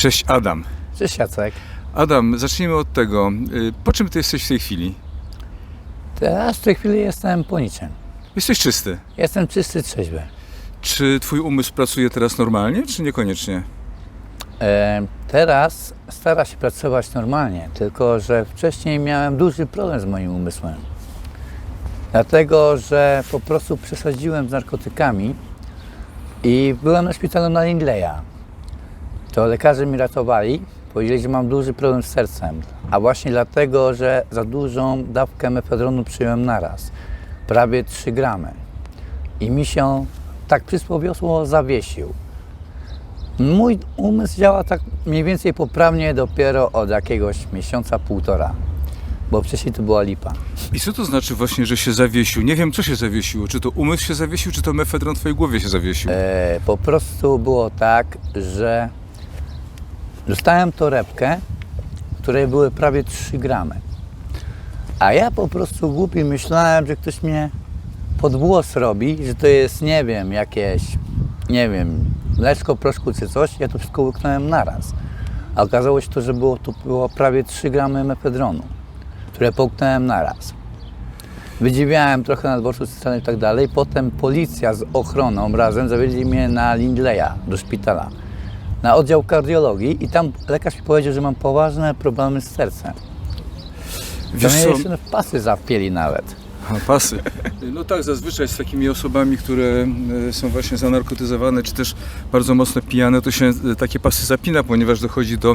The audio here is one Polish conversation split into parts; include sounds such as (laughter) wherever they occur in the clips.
Cześć Adam. Cześć Jacek. Adam, zacznijmy od tego. y, Po czym ty jesteś w tej chwili? Teraz w tej chwili jestem po niczym. Jesteś czysty. Jestem czysty, trzeźwy. Czy twój umysł pracuje teraz normalnie, czy niekoniecznie? E, teraz stara się pracować normalnie, tylko że wcześniej miałem duży problem z moim umysłem. Dlatego, że po prostu przesadziłem z narkotykami i byłem na szpitalu na Lindleya. To lekarze mi ratowali, powiedzieli, że mam duży problem z sercem, a właśnie dlatego, że za dużą dawkę mefedronu przyjąłem naraz, prawie 3 gramy. I mi się tak przysłowiowo zawiesił. Mój umysł działa tak mniej więcej poprawnie dopiero od jakiegoś miesiąca, półtora, bo wcześniej to była lipa. I co to znaczy właśnie, że się zawiesił? Nie wiem, co się zawiesiło. Czy to umysł się zawiesił, czy to mefedron w twojej głowie się zawiesił? E, po prostu było tak, że dostałem torebkę, której były prawie 3 gramy. A ja po prostu głupi myślałem, że ktoś mnie pod włos robi, że to jest, nie wiem, jakieś, nie wiem, mleczko, proszku czy coś. Ja to wszystko łyknąłem naraz. A okazało się to, że było to było prawie 3 gramy mefedronu, które połknąłem naraz. Wydziwiałem trochę na dworcu centralnym i tak dalej. Potem policja z ochroną razem zawieźli mnie na Lindleya do szpitala, na oddział kardiologii i tam lekarz mi powiedział, że mam poważne problemy z sercem. Wiesz mnie co? jeszcze w pasy zapieli nawet. A, pasy. (laughs) No tak, zazwyczaj z takimi osobami, które e, są właśnie zanarkotyzowane, czy też bardzo mocno pijane, to się e, takie pasy zapina, ponieważ dochodzi do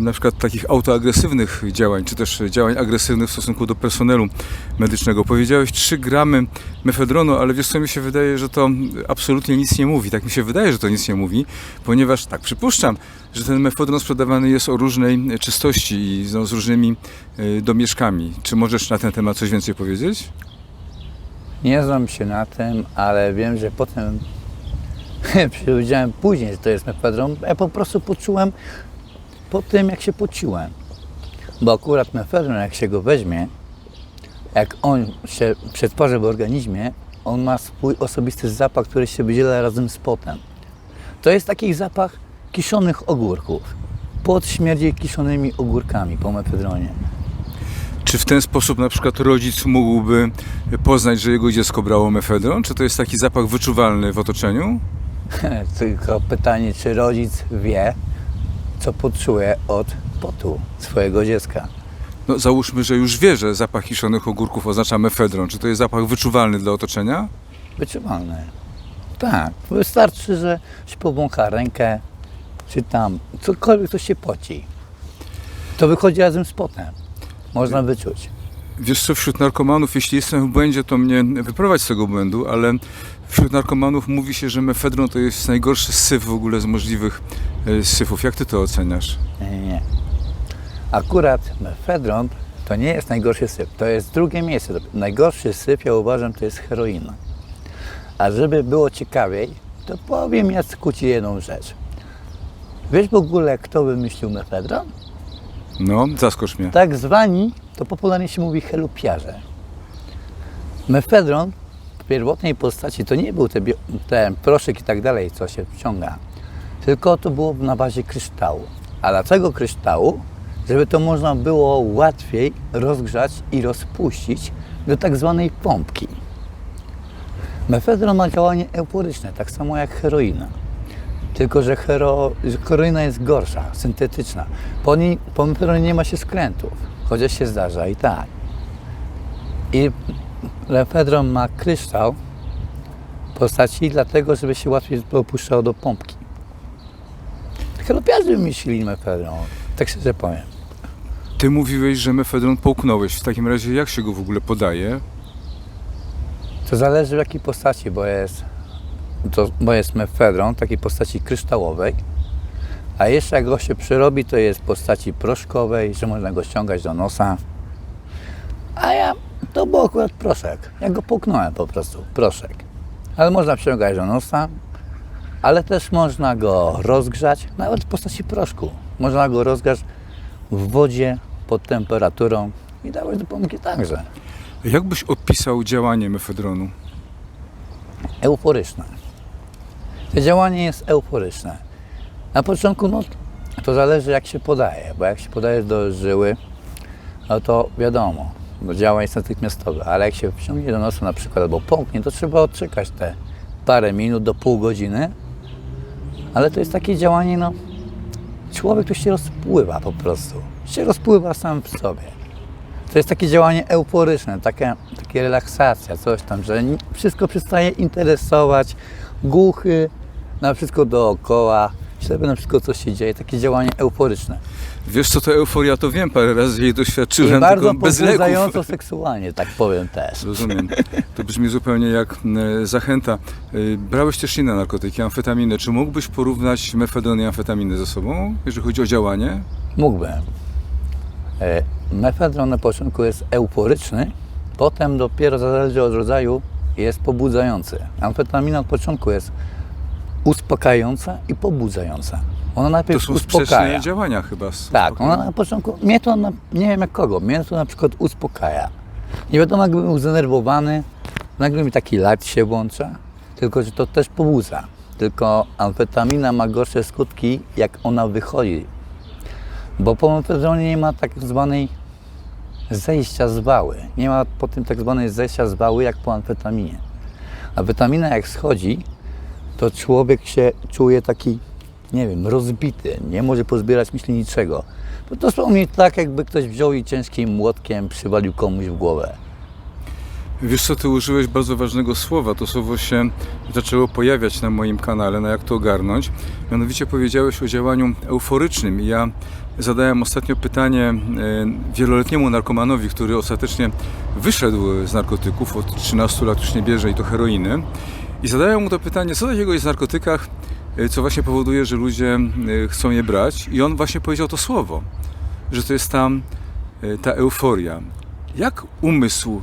na przykład takich autoagresywnych działań, czy też działań agresywnych w stosunku do personelu medycznego. Powiedziałeś 3 gramy mefedronu, ale wiesz co, mi się wydaje, że to absolutnie nic nie mówi. Tak mi się wydaje, że to nic nie mówi, ponieważ tak przypuszczam, że ten mefedron sprzedawany jest o różnej czystości i no, z różnymi e, domieszkami. Czy możesz na ten temat coś więcej powiedzieć? Nie znam się na tym, ale wiem, że potem (laughs) powiedziałem później, że to jest mefedron. Ja po prostu poczułem po tym, jak się pociłem. Bo akurat mefedron, jak się go weźmie, jak on się przetworzy w organizmie, on ma swój osobisty zapach, który się wydziela razem z potem. To jest taki zapach kiszonych ogórków. Pot śmierdzi kiszonymi ogórkami po mefedronie. Czy w ten sposób na przykład rodzic mógłby poznać, że jego dziecko brało mefedron? Czy to jest taki zapach wyczuwalny w otoczeniu? (laughs) Tylko pytanie, czy rodzic wie, co poczuje od potu swojego dziecka. No, załóżmy, że już wie, że zapach kiszonych ogórków oznacza mefedron. Czy to jest zapach wyczuwalny dla otoczenia? Wyczuwalne. Tak, wystarczy, że się powącha rękę, czy tam cokolwiek, co się poci. To wychodzi razem z potem. Można wyczuć. Wiesz co, wśród narkomanów, jeśli jestem w błędzie, to mnie wyprowadź z tego błędu, ale wśród narkomanów mówi się, że mefedron to jest najgorszy syf w ogóle z możliwych e, syfów. Jak ty to oceniasz? Nie. Akurat mefedron to nie jest najgorszy syp. To jest drugie miejsce. Najgorszy syp, ja uważam, to jest heroina. A żeby było ciekawiej, to powiem Jacku Ci jedną rzecz. Wiesz w ogóle, kto wymyślił mefedron? No, zaskocz mnie. Tak zwani, to popularnie się mówi helupiarze. Mefedron pierwotnej postaci to nie był te, ten proszek i tak dalej, co się wciąga, tylko to było na bazie kryształu. A dlaczego kryształu? Żeby to można było łatwiej rozgrzać i rozpuścić do tak zwanej pompki. Mefedron ma działanie euforyczne, tak samo jak heroina. Tylko, że, hero, heroina jest gorsza, syntetyczna. Po, niej, po mefedronie nie ma się skrętów, chociaż się zdarza i tak. I mefedron ma kryształ w postaci dlatego, żeby się łatwiej opuszczało do pompki. Heropiarze wymyślili mefedron, tak szczerze powiem. Ty mówiłeś, że mefedron połknąłeś. W takim razie jak się go w ogóle podaje? To zależy w jakiej postaci, bo jest, to, bo jest mefedron w takiej postaci kryształowej, a jeszcze jak go się przerobi, to jest w postaci proszkowej, że można go ściągać do nosa. A ja, to był akurat proszek. Ja go połknąłem po prostu, proszek. Ale można wciągać do nosa, ale też można go rozgrzać, nawet w postaci proszku. Można go rozgrzać w wodzie pod temperaturą i dawać do pompki także. Jak byś opisał działanie mefedronu? euforyczne. To działanie jest euforyczne. Na początku no, to zależy jak się podaje, bo jak się podaje do żyły, no to wiadomo, bo działa jest natychmiastowe, ale jak się wciągnie do nosa na przykład albo połknie, to trzeba odczekać te parę minut do pół godziny, ale to jest takie działanie, no, człowiek tu się rozpływa po prostu, się rozpływa sam w sobie. To jest takie działanie euforyczne, takie, takie relaksacja, coś tam, że wszystko przestaje interesować, głuchy na wszystko dookoła, ślepy na wszystko, co się dzieje, takie działanie euforyczne. Wiesz co to euforia, to wiem, parę razy jej I doświadczyłem, bardzo tylko bez leków. pobudzająco seksualnie, tak powiem też. Rozumiem. To brzmi zupełnie jak e, zachęta. E, Brałeś też inne narkotyki, amfetaminy. Czy mógłbyś porównać mefedron i amfetaminę ze sobą, jeżeli chodzi o działanie? Mógłbym. E, Mefedron na początku jest euforyczny, potem dopiero zależy od rodzaju jest pobudzający. Amfetamina od początku jest uspokajająca i pobudzająca. Ona To najpierw są uspokaja. działania chyba. Tak, ona na początku, mnie to, na, nie wiem jak kogo, mnie to na przykład uspokaja. Nie wiadomo, jakbym był zdenerwowany, nagle mi taki light się włącza, tylko że to też pobudza. Tylko amfetamina ma gorsze skutki, jak ona wychodzi. Bo po amfetaminie nie ma tak zwanej zejścia z wały. Nie ma po tym tak zwanej zejścia z wały, jak po amfetaminie. Amfetamina jak schodzi, to człowiek się czuje taki, nie wiem, rozbity, nie może pozbierać myśli niczego. To dosłownie tak, jakby ktoś wziął i ciężkim młotkiem przywalił komuś w głowę. Wiesz co, ty użyłeś bardzo ważnego słowa. To słowo się zaczęło pojawiać na moim kanale, na jak to ogarnąć. Mianowicie powiedziałeś o działaniu euforycznym. I ja zadałem ostatnio pytanie e, wieloletniemu narkomanowi, który ostatecznie wyszedł z narkotyków, od 13 lat już nie bierze i to heroiny. I zadałem mu to pytanie, co takiego jest w narkotykach, co właśnie powoduje, że ludzie e, chcą je brać. I on właśnie powiedział to słowo, że to jest tam e, ta euforia. Jak umysł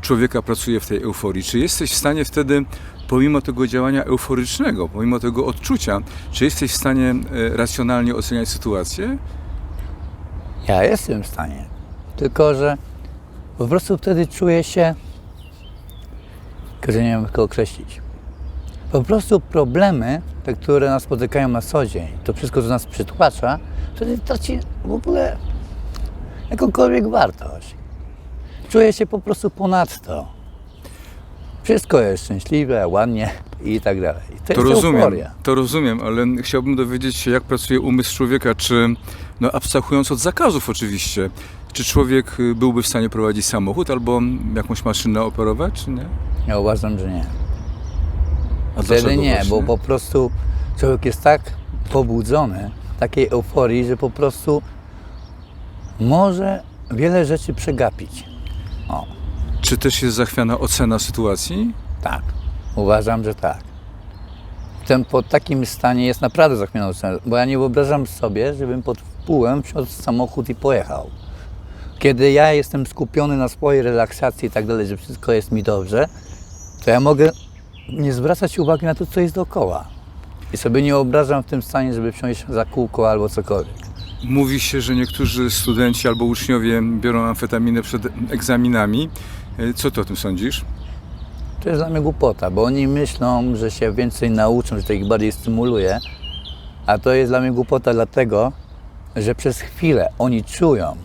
człowieka pracuje w tej euforii? Czy jesteś w stanie wtedy, pomimo tego działania euforycznego, pomimo tego odczucia, czy jesteś w stanie racjonalnie oceniać sytuację? Ja jestem w stanie. Tylko, że po prostu wtedy czuję się, że nie wiem jak to określić. Po prostu problemy, te, które nas spotykają na co dzień, to wszystko, co nas przytłacza, wtedy traci w ogóle jakąkolwiek wartość. Czuję się po prostu ponadto. Wszystko jest szczęśliwe, ładnie i tak dalej. To, To rozumiem, euforia. to rozumiem, ale chciałbym dowiedzieć się, jak pracuje umysł człowieka, czy, no abstrahując od zakazów oczywiście, czy człowiek y, byłby w stanie prowadzić samochód albo jakąś maszynę operować, czy nie? Ja uważam, że nie. A Wtedy nie, właśnie? bo po prostu człowiek jest tak pobudzony, takiej euforii, że po prostu może wiele rzeczy przegapić. O, Czy też jest zachwiana ocena sytuacji? tak. Uważam, że tak. Tym, po takim stanie jest naprawdę zachwiana ocena, bo ja nie wyobrażam sobie, żebym pod wpływem wsiadł w samochód i pojechał. Kiedy ja jestem skupiony na swojej relaksacji i tak dalej, że wszystko jest mi dobrze, to ja mogę nie zwracać uwagi na to, co jest dookoła. I sobie nie wyobrażam w tym stanie, żeby wsiąść za kółko albo cokolwiek. Mówi się, że niektórzy studenci albo uczniowie biorą amfetaminę przed egzaminami. Y, Co ty o tym sądzisz? To jest dla mnie głupota, bo oni myślą, że się więcej nauczą, że to ich bardziej stymuluje, a to jest dla mnie głupota dlatego, że przez chwilę oni czują,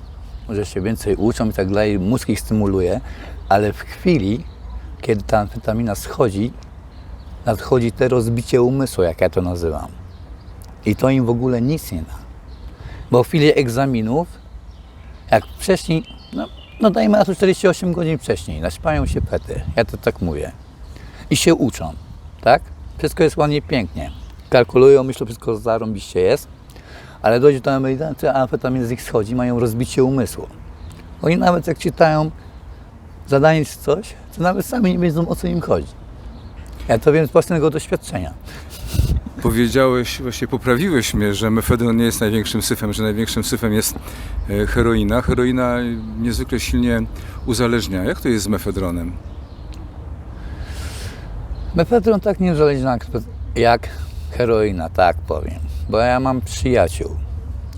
że się więcej uczą i tak dalej, mózg ich stymuluje, ale w chwili, kiedy ta amfetamina schodzi, nadchodzi te rozbicie umysłu, jak ja to nazywam. I to im w ogóle nic nie da. Bo w chwili egzaminów, jak wcześniej, no, no dajmy na to 48 godzin wcześniej, naśpają się pety, ja to tak mówię, i się uczą, tak? Wszystko jest ładnie, pięknie. Kalkulują, myślą, wszystko zarąbiście jest, ale dojdzie do amfetaminy, a amfetamina z nich schodzi, mają rozbicie umysłu. Oni nawet jak czytają zadanie czy coś, to nawet sami nie wiedzą, o co im chodzi. Ja to wiem z własnego doświadczenia. Powiedziałeś, właśnie poprawiłeś mnie, że mefedron nie jest największym syfem, że największym syfem jest e, heroina. Heroina niezwykle silnie uzależnia. Jak to jest z mefedronem? Mefedron tak nie uzależnia jak- heroina, tak powiem. Bo ja mam przyjaciół,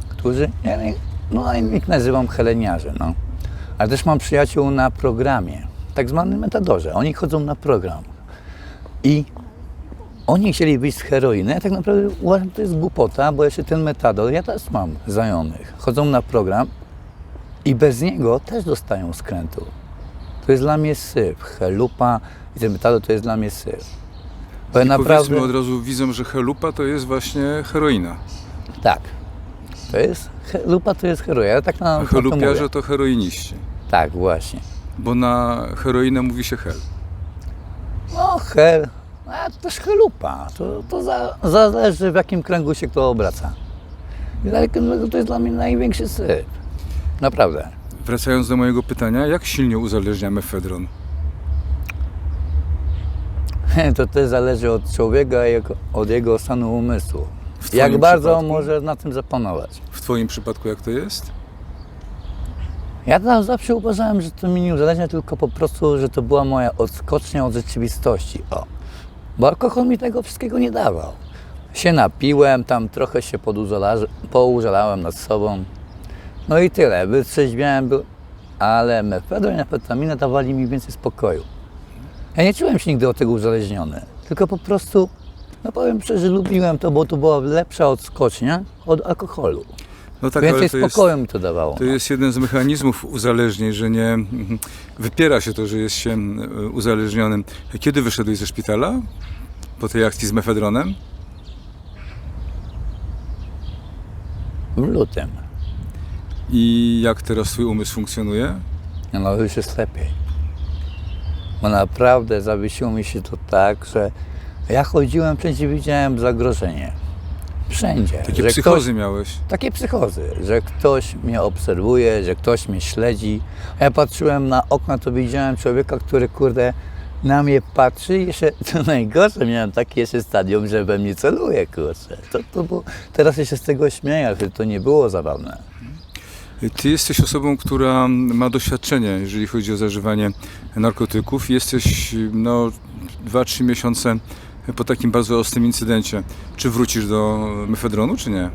którzy, ja nie, no ich nazywam heleniarze, no. Ale też mam przyjaciół na programie, tak zwanym metadorze. Oni chodzą na program. I oni chcieli wyjść z heroiny. Ja tak naprawdę uważam, że to jest głupota, bo jeszcze ten metadol, ja też mam znajomych, chodzą na program i bez niego też dostają skrętu. To jest dla mnie syf. Helupa i ten metadol to jest dla mnie syf. Bo I naprawdę... Od razu widzom, że helupa to jest właśnie heroina. Tak. To jest, helupa to jest heroja. Ja tak na A na to helupiarze to heroiniści. Tak, właśnie. Bo na heroinę mówi się hel. No, hel, a też helupa. To, to za, zależy w jakim kręgu się kto obraca. I dlatego to jest dla mnie największy syf. Naprawdę. Wracając do mojego pytania, jak silnie uzależnia mefedron? (laughs) To też zależy od człowieka i od jego stanu umysłu. Jak bardzo przypadku? może na tym zapanować. W Twoim przypadku jak to jest? Ja tam zawsze uważałem, że to mi nie uzależnia, tylko po prostu, że to była moja odskocznia od rzeczywistości. O. Bo alkohol mi tego wszystkiego nie dawał. Się napiłem, tam trochę się poużalałem nad sobą. No i tyle, wytrzeźwiałem, ale mefedron i amfetamina dawali mi więcej spokoju. Ja nie czułem się nigdy od tego uzależniony, tylko po prostu, no powiem szczerze, lubiłem to, bo to była lepsza odskocznia od alkoholu. No tak, więcej to spokoju mi to dawało. to jest jeden z mechanizmów uzależnień, że nie wypiera się to, że jest się e, uzależnionym. Kiedy wyszedłeś ze szpitala? Po tej akcji z mefedronem? W lutym. I jak teraz Twój umysł funkcjonuje? No już jest lepiej. Bo naprawdę zawiesiło mi się to tak, że ja chodziłem, wszędzie widziałem zagrożenie. Wszędzie. Takie że psychozy miałeś. Ktoś, takie psychozy, że ktoś mnie obserwuje, że ktoś mnie śledzi. Ja patrzyłem na okna, to widziałem człowieka, który kurde na mnie patrzy i jeszcze, (laughs) co najgorsze, miałem takie jeszcze stadium, że we mnie celuje, kurczę. To, to było, teraz się z tego śmieję, ale to nie było zabawne. Ty jesteś osobą, która ma doświadczenie, jeżeli chodzi o zażywanie narkotyków. Jesteś no, 2-3 miesiące po takim bardzo ostrym incydencie. Czy wrócisz do mefedronu, czy nie?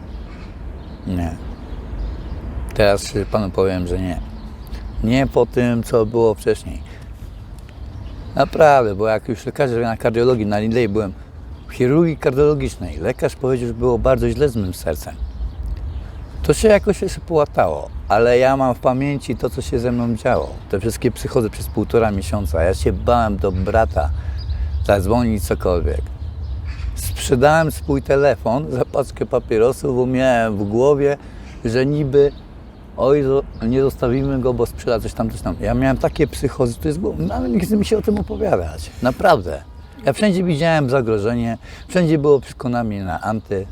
Nie. Teraz panu powiem, że nie. Nie po tym, co było wcześniej. Naprawdę, bo jak już lekarz na kardiologii na Lindley byłem w chirurgii kardiologicznej, lekarz powiedział, że było bardzo źle z mym sercem. To się jakoś jeszcze połatało, ale ja mam w pamięci to, co się ze mną działo. Te wszystkie psychody przez półtora miesiąca. Ja się bałem do brata zadzwonić cokolwiek. Sprzedałem swój telefon za paczkę papierosów, bo miałem w głowie, że niby oj, nie zostawimy go, bo sprzeda coś tam, coś tam. Ja miałem takie psychozy, to jest. Nawet nie chce mi się o tym opowiadać. Naprawdę. Ja wszędzie widziałem zagrożenie, wszędzie było wszystko na mnie na anty.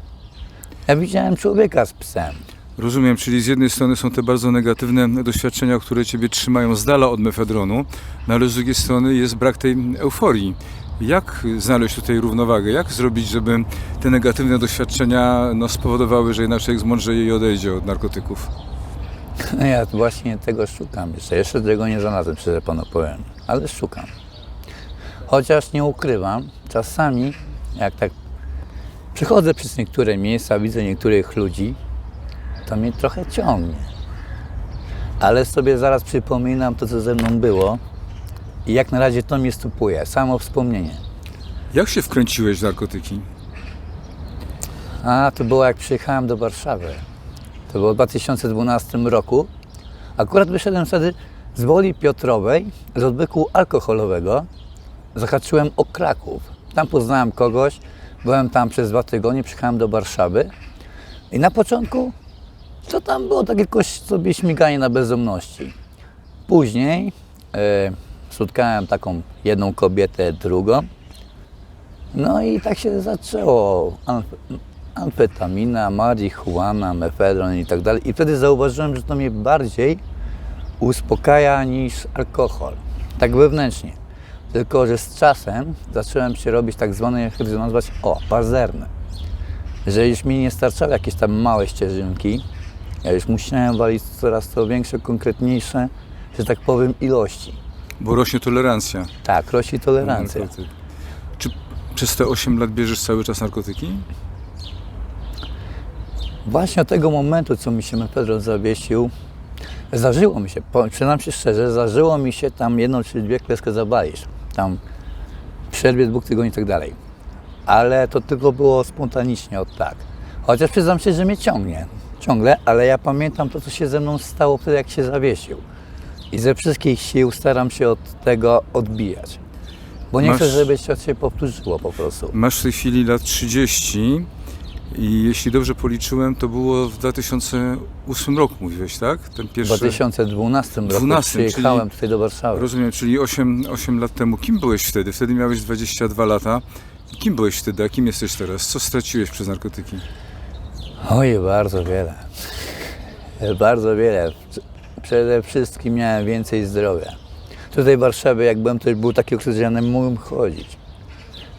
Ja widziałem człowieka z psem. Rozumiem, czyli z jednej strony są te bardzo negatywne doświadczenia, które Ciebie trzymają z dala od mefedronu, no ale z drugiej strony jest brak tej euforii. Jak znaleźć tutaj równowagę? Jak zrobić, żeby te negatywne doświadczenia no, spowodowały, że jednak człowiek zmądrzeje i odejdzie od narkotyków? No ja właśnie tego szukam jeszcze. Jeszcze tego nie znalazłem, szczerze panu powiem, ale szukam. Chociaż nie ukrywam, czasami jak tak przychodzę przez niektóre miejsca, widzę niektórych ludzi, to mnie trochę ciągnie. Ale sobie zaraz przypominam to, co ze mną było i jak na razie to mnie stupuje, samo wspomnienie. Jak się wkręciłeś w narkotyki? A, to było jak przyjechałem do Warszawy. To było w 2012 roku. Akurat wyszedłem wtedy z Woli Piotrowej, z odwyku alkoholowego. Zahaczyłem o Kraków. Tam poznałem kogoś, byłem tam przez dwa tygodnie, przyjechałem do Warszawy. I na początku to tam było takie jakoś sobie śmiganie na bezdomności. Później e, spotkałem taką jedną kobietę, drugą. No i tak się zaczęło. Amf- Amfetamina, marihuana, mefedron i tak dalej. I wtedy zauważyłem, że to mnie bardziej uspokaja niż alkohol. Tak wewnętrznie. Tylko, że z czasem zacząłem się robić tak zwane, jak to nazwać, o, pazerne. Że już mi nie starczały jakieś tam małe ścieżynki. Ja już musiałem walić coraz to większe, konkretniejsze, że tak powiem, ilości. Bo rośnie tolerancja. Tak, rośnie tolerancja. narkotyk. Czy przez te 8 lat bierzesz cały czas narkotyki? Właśnie od tego momentu, co mi się mefedron zawiesił, zdarzyło mi się, przyznam się szczerze, zdarzyło mi się tam jedną czy dwie kreskę zawalić. Tam w przerwie dwóch tygodni i tak dalej. ale to tylko było spontanicznie od tak. Chociaż przyznam się, że mnie ciągnie. Ciągle, ale ja pamiętam to, co się ze mną stało wtedy, jak się zawiesił. I ze wszystkich sił staram się od tego odbijać. Bo nie Masz- chcę, żeby to się powtórzyło po prostu. Masz w tej chwili lat 30 i jeśli dobrze policzyłem, to było w 2008 roku, mówiłeś, tak? Ten W pierwszy... 2012 roku 12, czyli- przyjechałem tutaj do Warszawy. Rozumiem, czyli 8, 8 lat temu. Kim byłeś wtedy? Wtedy miałeś 22 lata. Kim byłeś wtedy, a kim jesteś teraz? Co straciłeś przez narkotyki? Oj, bardzo wiele. Bardzo wiele. Przede wszystkim miałem więcej zdrowia. Tutaj w Warszawie, jak byłem, to był taki okres, że ja nie mogłem chodzić.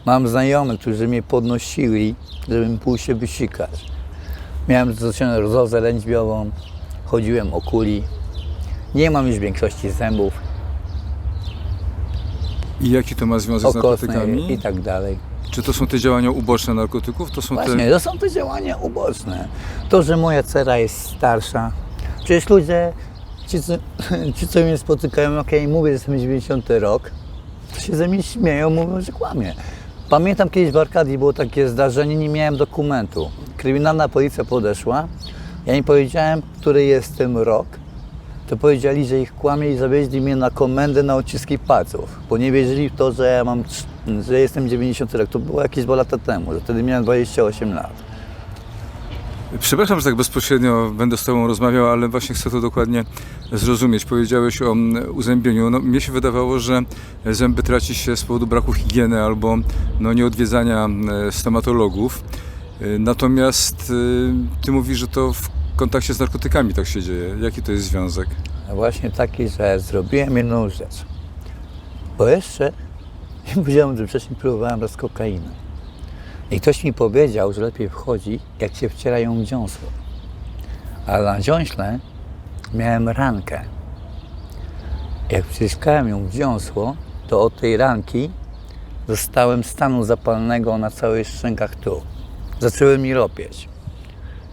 Mam znajomych, którzy mnie podnosili, żebym pójść się wysikać. Miałem rozozę lędźwiową, chodziłem o kuli. Nie mam już większości zębów, I jaki to ma związek z narkotykami? i tak dalej. Czy to są te działania uboczne narkotyków? To są Właśnie, te... to są te działania uboczne. To, że moja cera jest starsza. Przecież ludzie, ci co, (laughs) ci, co mnie spotykają, jak ja im mówię, że jestem 90 rok, to się ze mnie śmieją, mówią, że kłamie. Pamiętam kiedyś w Arkadii było takie zdarzenie, nie miałem dokumentu. Kryminalna policja podeszła, ja im powiedziałem, który jestem rok, to powiedzieli, że ich kłamie i zawieźli mnie na komendę na odciski palców, bo nie wierzyli w to, że ja mam, że jestem 90 rok. To było jakieś dwa lata temu, że wtedy miałem 28 lat. Przepraszam, że tak bezpośrednio będę z Tobą rozmawiał, ale właśnie chcę to dokładnie zrozumieć. Powiedziałeś o mm, uzębieniu. No, mnie się wydawało, że zęby traci się z powodu braku higieny albo no, nieodwiedzania mm, stomatologów. Y, Natomiast y, Ty mówisz, że to w kontakcie z narkotykami tak się dzieje. Jaki to jest związek? A Właśnie taki, że zrobiłem jedną rzecz. Bo jeszcze nie (laughs) powiedziałem, że wcześniej próbowałem raz kokainę. I ktoś mi powiedział, że lepiej wchodzi, jak się wcierają w dziąsło. A na dziąśle miałem rankę. Jak wciskałem ją w dziąsło, to od tej ranki dostałem stanu zapalnego na całych szczękach tu. Zaczęły mi ropieć.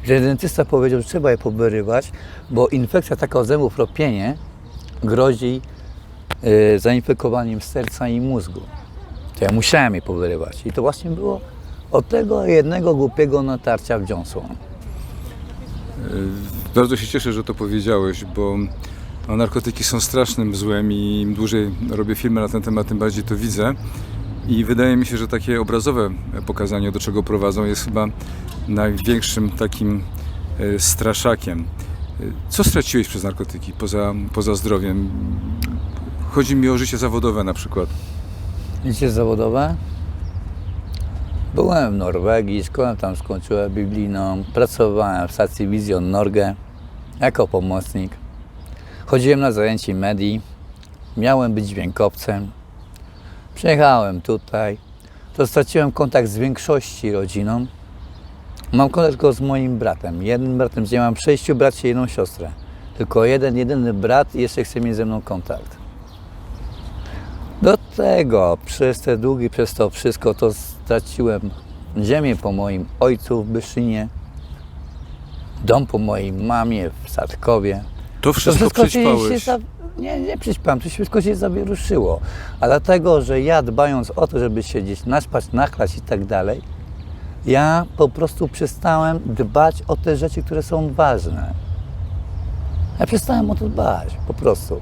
Że dentysta powiedział, że trzeba je powyrywać, bo infekcja taka od zębów, ropienie, grozi y, zainfekowaniem serca i mózgu. To ja musiałem je powyrywać. I to właśnie było od tego jednego głupiego natarcia w dziąsło. Bardzo się cieszę, że to powiedziałeś, bo no, narkotyki są strasznym złem i im dłużej robię filmy na ten temat, tym bardziej to widzę. I wydaje mi się, że takie obrazowe pokazanie, do czego prowadzą, jest chyba największym takim e, straszakiem. E, Co straciłeś przez narkotyki poza, poza zdrowiem? Chodzi mi o życie zawodowe na przykład. Życie zawodowe? Byłem w Norwegii, szkołę tam skończyłem biblijną, pracowałem w stacji Vision Norge jako pomocnik. Chodziłem na zajęcie medii, miałem być dźwiękowcem. Przyjechałem tutaj, to straciłem kontakt z większości rodziną. Mam kontakt tylko z moim bratem. Jednym bratem, gdzie mam sześciu braci i jedną siostrę. Tylko jeden, jedyny brat jeszcze chce mieć ze mną kontakt. Do tego przez te długi, przez to wszystko, to straciłem ziemię po moim ojcu w Byszynie, dom po mojej mamie w Sadkowie. To To wszystko wszystko się. Nie, nie przyćpałem, to wszystko się zawieruszyło. A dlatego, że ja dbając o to, żeby się gdzieś naspać, nachlać i tak dalej, ja po prostu przestałem dbać o te rzeczy, które są ważne. Ja przestałem o to dbać, po prostu.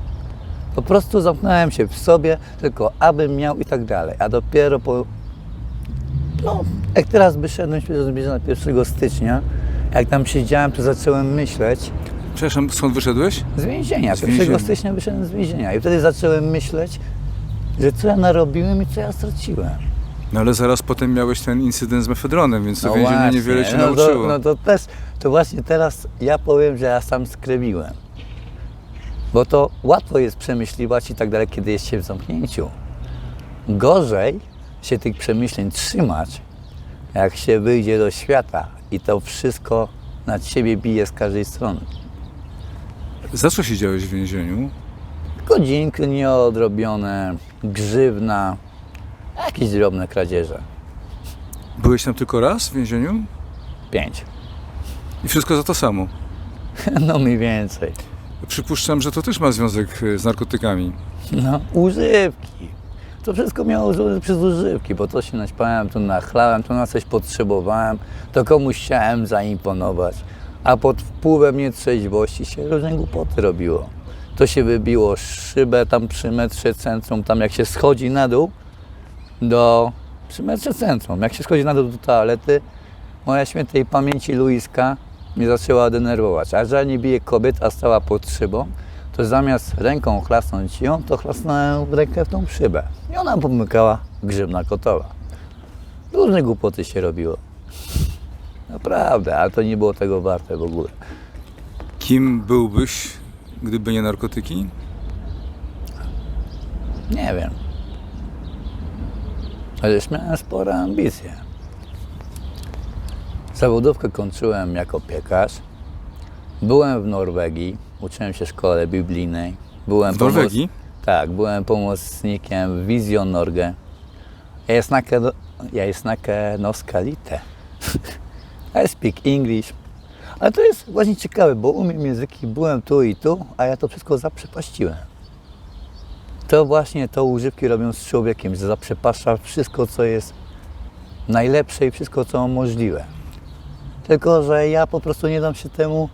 Po prostu zamknąłem się w sobie, tylko abym miał i tak dalej. A dopiero po. No, jak teraz wyszedłem się na 1 stycznia, jak tam siedziałem, to zacząłem myśleć Przepraszam, skąd wyszedłeś? z więzienia. Z 1 więzienia. stycznia wyszedłem z więzienia. I wtedy zacząłem myśleć, że co ja narobiłem i co ja straciłem. No ale zaraz potem miałeś ten incydent z mefedronem, więc to więzienie właśnie, niewiele cię no nauczyło. To, no to też, to właśnie teraz ja powiem, że ja sam skrebiłem. Bo to łatwo jest przemyśliwać i tak dalej, kiedy jest się w zamknięciu. Gorzej się tych przemyśleń trzymać, jak się wyjdzie do świata i to wszystko na ciebie bije z każdej strony. Za co siedziałeś w więzieniu? Godzinki nieodrobione, grzywna, jakieś drobne kradzieże. Byłeś tam tylko raz w więzieniu? Pięć. I wszystko za to samo. (laughs) No mniej więcej. Przypuszczam, że to też ma związek e, z narkotykami. No, używki. To wszystko miało przez używki, bo to się naćpałem, to nachlałem, to na coś potrzebowałem, to komuś chciałem zaimponować, a pod wpływem nietrzeźwości się różne głupoty robiło. To się wybiło szybę tam przy metrze centrum, tam jak się schodzi na dół do, przy metrze centrum, jak się schodzi na dół do toalety, moja świętej pamięci Luiska mnie zaczęła denerwować. A że nie bije kobiet, a stała pod szybą, to zamiast ręką chlasnąć ją, to chlasnąłem w rękę w tą szybę. I ona pomykała grzybna kotowa. Różne głupoty się robiło. Naprawdę, ale to nie było tego warte w ogóle. Kim byłbyś, gdyby nie narkotyki? Nie wiem. Chociaż miałem spore ambicje. Zawodówkę kończyłem jako piekarz. Byłem w Norwegii, uczyłem się w szkole biblijnej. Byłem W Norwegii? Tak, byłem pomocnikiem w Vision Norge. Ja jest nakę, ja jest nakę noska lite. (laughs) I speak English. Ale to jest właśnie ciekawe, bo umiem języki, byłem tu i tu, a ja to wszystko zaprzepaściłem. To właśnie to używki robią z człowiekiem, że zaprzepaszcza wszystko, co jest najlepsze i wszystko, co możliwe. Tylko, że ja po prostu nie dam się temu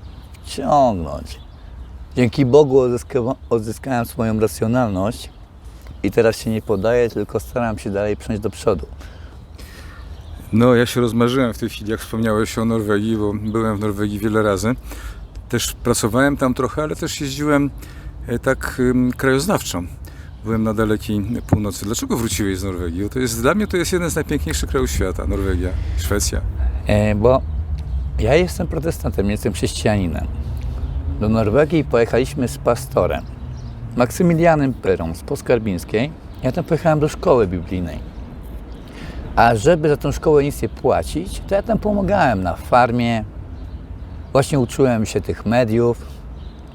wciągnąć. Dzięki Bogu odzyska- odzyskałem swoją racjonalność i teraz się nie podaję, tylko staram się dalej przejść do przodu. No, ja się rozmarzyłem w tej chwili, jak wspomniałeś o Norwegii, bo byłem w Norwegii wiele razy. Też pracowałem tam trochę, ale też jeździłem e, tak krajoznawczo. Byłem na dalekiej północy. Dlaczego wróciłeś z Norwegii? To jest, dla mnie to jest jeden z najpiękniejszych krajów świata. Norwegia, Szwecja. E, bo ja jestem protestantem, nie jestem chrześcijaninem. Do Norwegii pojechaliśmy z pastorem, Maksymilianem Perą z Poskarbińskiej. Ja tam pojechałem do szkoły biblijnej. A żeby za tą szkołę nic nie płacić, to ja tam pomagałem na farmie. Właśnie uczyłem się tych mediów.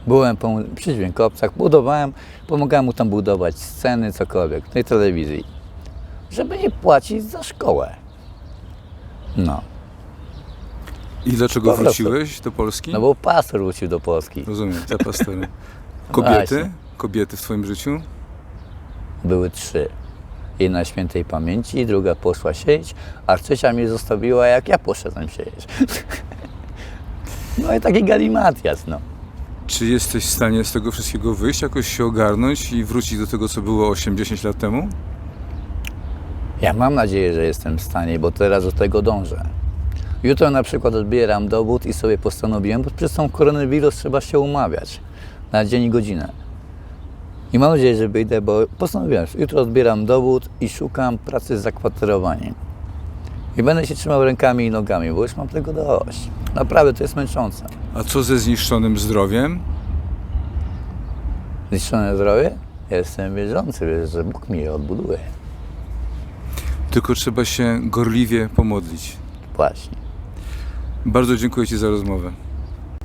Byłem przy dźwiękowcach, budowałem, pomagałem mu tam budować sceny, cokolwiek, tej telewizji. Żeby nie płacić za szkołę. No. I dlaczego Po prostu. wróciłeś do Polski? No bo pastor wrócił do Polski. Rozumiem, za pastorem. (laughs) Kobiety? Właśnie. Kobiety w Twoim życiu? Były trzy. Jedna świętej pamięci, druga poszła siedzieć, a trzecia mnie zostawiła, jak ja poszedłem siedzieć. (laughs) No i taki galimatias, no. Czy jesteś w stanie z tego wszystkiego wyjść, jakoś się ogarnąć i wrócić do tego, co było 8-10 lat temu? Ja mam nadzieję, że jestem w stanie, bo teraz do tego dążę. Jutro na przykład odbieram dowód i sobie postanowiłem, bo przez tą koronawirus trzeba się umawiać na dzień i godzinę. I mam nadzieję, że wyjdę, bo postanowiłem, jutro odbieram dowód i szukam pracy z zakwaterowaniem. I będę się trzymał rękami i nogami, bo już mam tego dość. Naprawdę to jest męczące. A co ze zniszczonym zdrowiem? Zniszczone zdrowie? Ja jestem wierzący, że Bóg mi je odbuduje. Tylko trzeba się gorliwie pomodlić. Właśnie. Bardzo dziękuję Ci za rozmowę.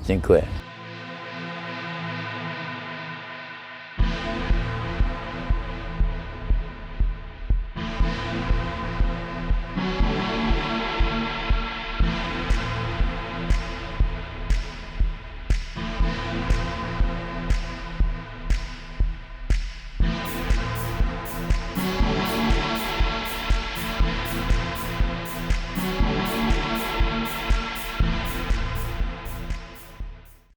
Dziękuję.